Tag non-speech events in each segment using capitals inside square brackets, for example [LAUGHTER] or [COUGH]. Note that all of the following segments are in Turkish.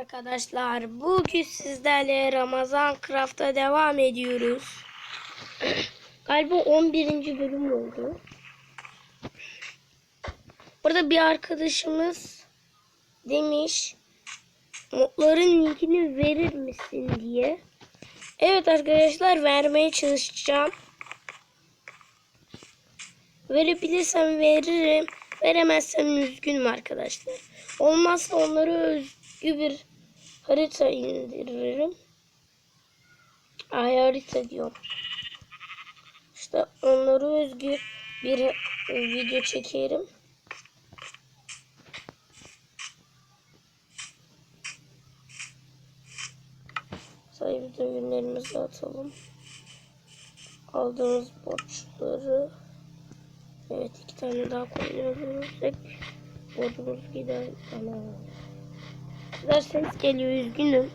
Arkadaşlar bugün sizlerle Ramazan Craft'a devam ediyoruz. [CLEARS THROAT] Galiba 11. bölüm oldu. Burada bir arkadaşımız demiş modların linkini verir misin diye. Evet arkadaşlar vermeye çalışacağım. Verebilirsem veririm. Veremezsem üzgünüm arkadaşlar. Olmazsa onlara özgü bir harita indiririm. Ay harita diyorum. İşte onlara özgü bir e, video çekerim. Sahibi ürünlerimizi atalım. Aldığımız borçları Evet iki tane daha koyuyorsak borcumuz gider. Ana. Güzel ses geliyor üzgünüm.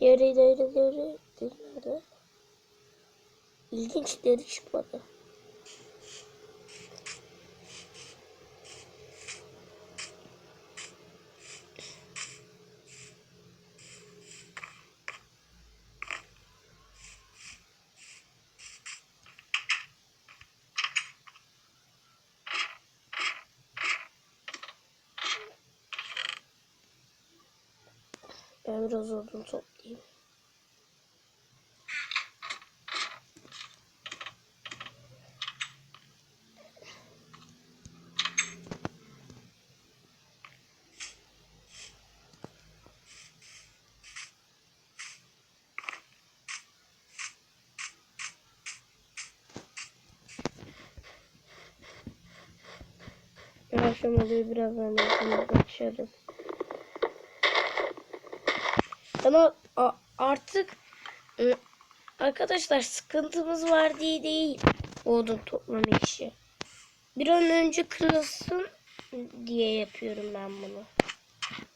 Yarı yarı yarı yarı. İlginçleri çıkmadı. Ben biraz odun toplayayım. Akşam oluyor birazdan da bakışarız. A- artık ı, arkadaşlar sıkıntımız var diye değil odun toplama işi. Bir an önce kırılsın diye yapıyorum ben bunu.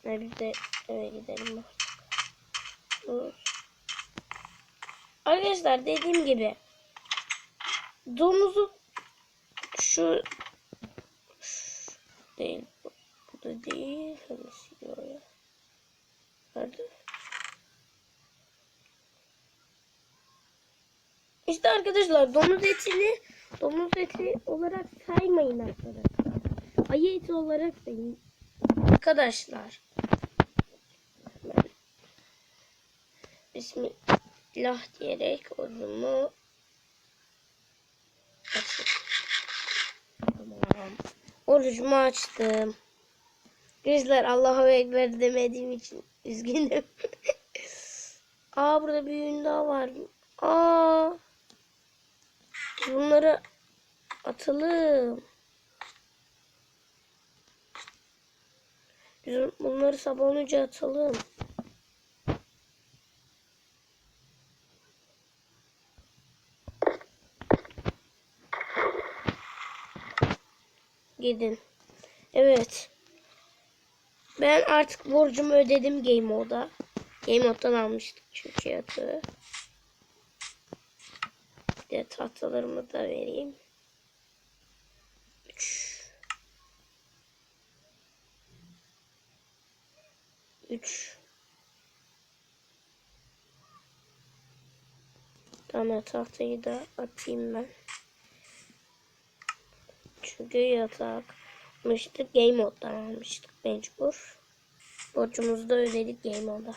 Ne biz de eve gidelim. Arkadaşlar dediğim gibi domuzu şu, şu değil bu, da değil diyor ya. Nerede? İşte arkadaşlar domuz etini domuz eti olarak saymayın arkadaşlar. Ayı eti olarak sayın. Arkadaşlar. Bismillah diyerek orucumu açayım. Tamam. Orucumu açtım. Gözler Allah'a ekber demediğim için üzgünüm. [LAUGHS] Aa burada bir ürün daha var. Aa. Bunları atalım. Biz bunları sabah olunca atalım. Gidin. Evet. Ben artık borcumu ödedim Game Mode'a. Game Mode'dan almıştık çünkü yatağı. De tahtalarımı da vereyim. 3 3 tane tahtayı da atayım ben. Çünkü yatak. Game Mode'dan almıştık mecbur. Borcumuzu da ödedik Game Mode'a.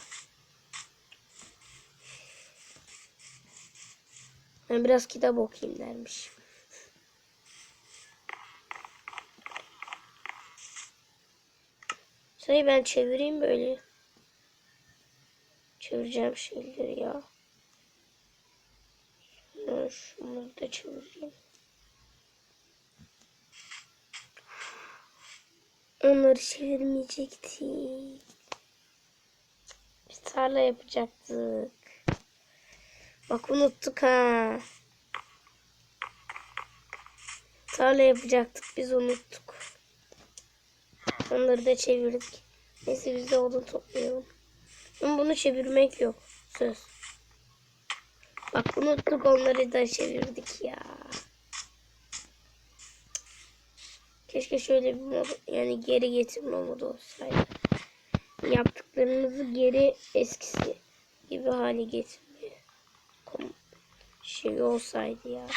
Ben biraz kitap okuyayım dermiş. Sayı ben çevireyim böyle. Çevireceğim şeyleri ya. Şunu da çevireyim. Onları çevirmeyecektik. Bir tarla yapacaktık. Bak unuttuk ha. Tarla yapacaktık biz unuttuk. Onları da çevirdik. Neyse biz de odun toplayalım. Ama bunu çevirmek yok. Söz. Bak unuttuk onları da çevirdik ya. Keşke şöyle bir mod yani geri getirme modu olsaydı. Yaptıklarımızı geri eskisi gibi hale kom- şey olsaydı ya.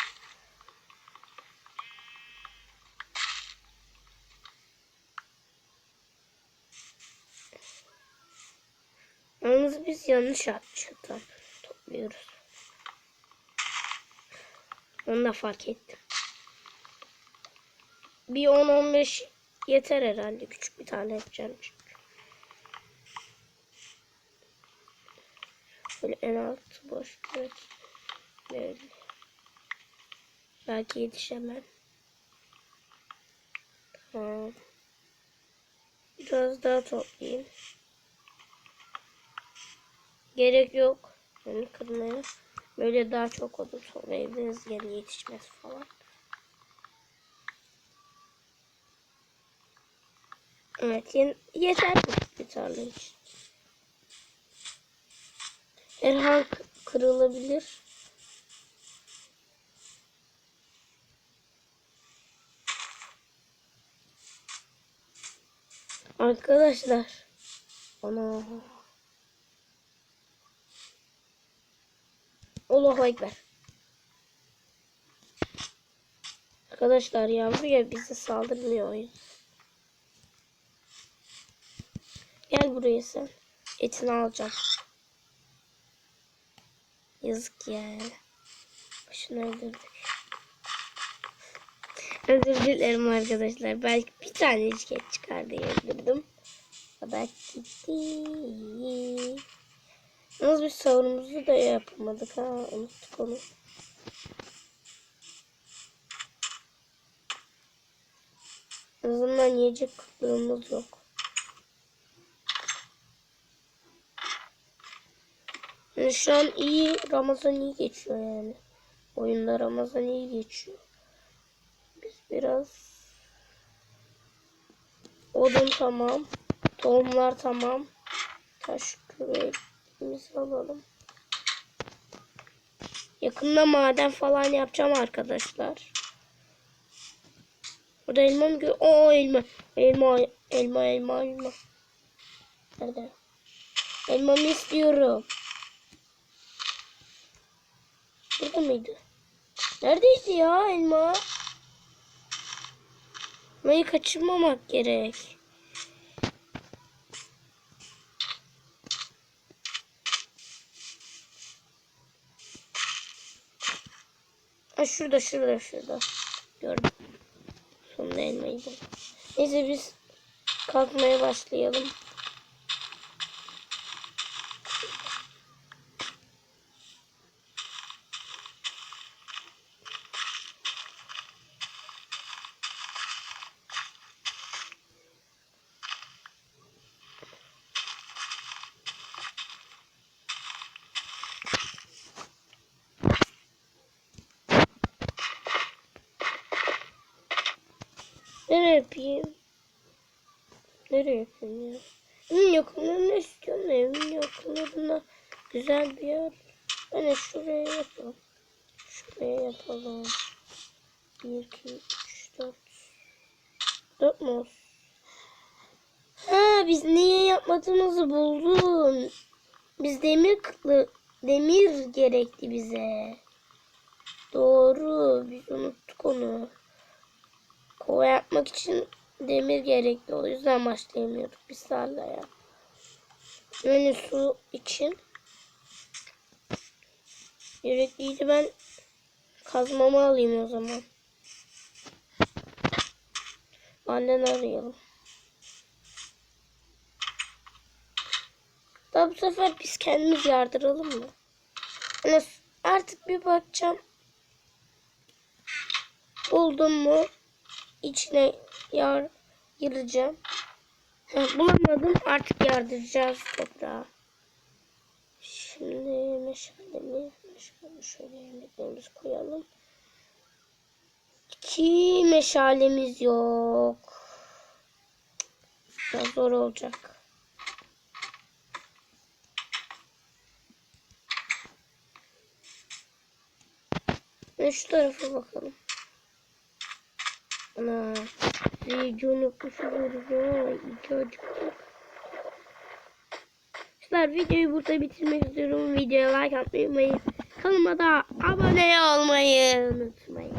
Yalnız biz yanlış atmışız. Topluyoruz. Onu da fark ettim. Bir 10-15 yeter herhalde. Küçük bir tane yapacağım Böyle en altı boş bırak. Böyle. Belki yetişemem. Tamam. Biraz daha toplayayım. Gerek yok. Yani kırmaya. Böyle daha çok odun toplayabiliriz. Yani yetişmez falan. Evet yeter bu bir tarla için. Erhan k- kırılabilir. Arkadaşlar. Ana. Allahu Ekber. Arkadaşlar yavru ya bize saldırmıyor o yüzden. Gel buraya sen. Etini alacağım. Yazık ya. Başını öldürdük. Özür dilerim arkadaşlar. Belki bir tane et çıkar diye öldürdüm. O da gitti. Yalnız biz savunumuzu da yapamadık ha. Unuttuk onu. En azından yiyecek kıtlığımız yok. Yani şu an iyi, Ramazan iyi geçiyor yani. Oyunda Ramazan iyi geçiyor. Biz biraz odun tamam. Tohumlar tamam. Taş küreğimizi alalım. Yakında maden falan yapacağım arkadaşlar. Burada elma mı gör? Oo elma. Elma, elma, elma, elma. Nerede? Elmamı istiyorum. Burada mıydı? Neredeydi ya elma? Elmayı kaçırmamak gerek. Ha şurada şurada şurada. Gördüm. Sonunda elmayı. Neyse biz kalkmaya başlayalım. Nereye yapayım? Nereye yapayım ya? Evin yakınlarına istiyorum evin yakınlarına güzel bir yer. Hani şuraya yapalım. Şuraya yapalım. 1, 2, 3, 4. 4 mu? Ha biz niye yapmadığımızı buldum. Biz demir kıtlı demir gerekti bize. Doğru. Biz unuttuk onu. Kova yapmak için demir gerekli. O yüzden başlayamıyorduk biz tarlaya. Yani su için gerekliydi. Ben kazmamı alayım o zaman. Annen arayalım. Daha bu sefer biz kendimiz yardıralım mı? Yani artık bir bakacağım. Buldum mu? içine yar yaracağım. Ha, bulamadım artık yardıracağız toprağa. Şimdi meşalemi meşalemi şöyle yemeklerimizi koyalım. İki meşalemiz yok. Biraz zor olacak. Ve şu tarafa bakalım. Ana. Region kuşu göreceğim. İki acıktık. Arkadaşlar videoyu burada bitirmek istiyorum. Videoya like atmayı unutmayın. Kanalıma da abone olmayı unutmayın.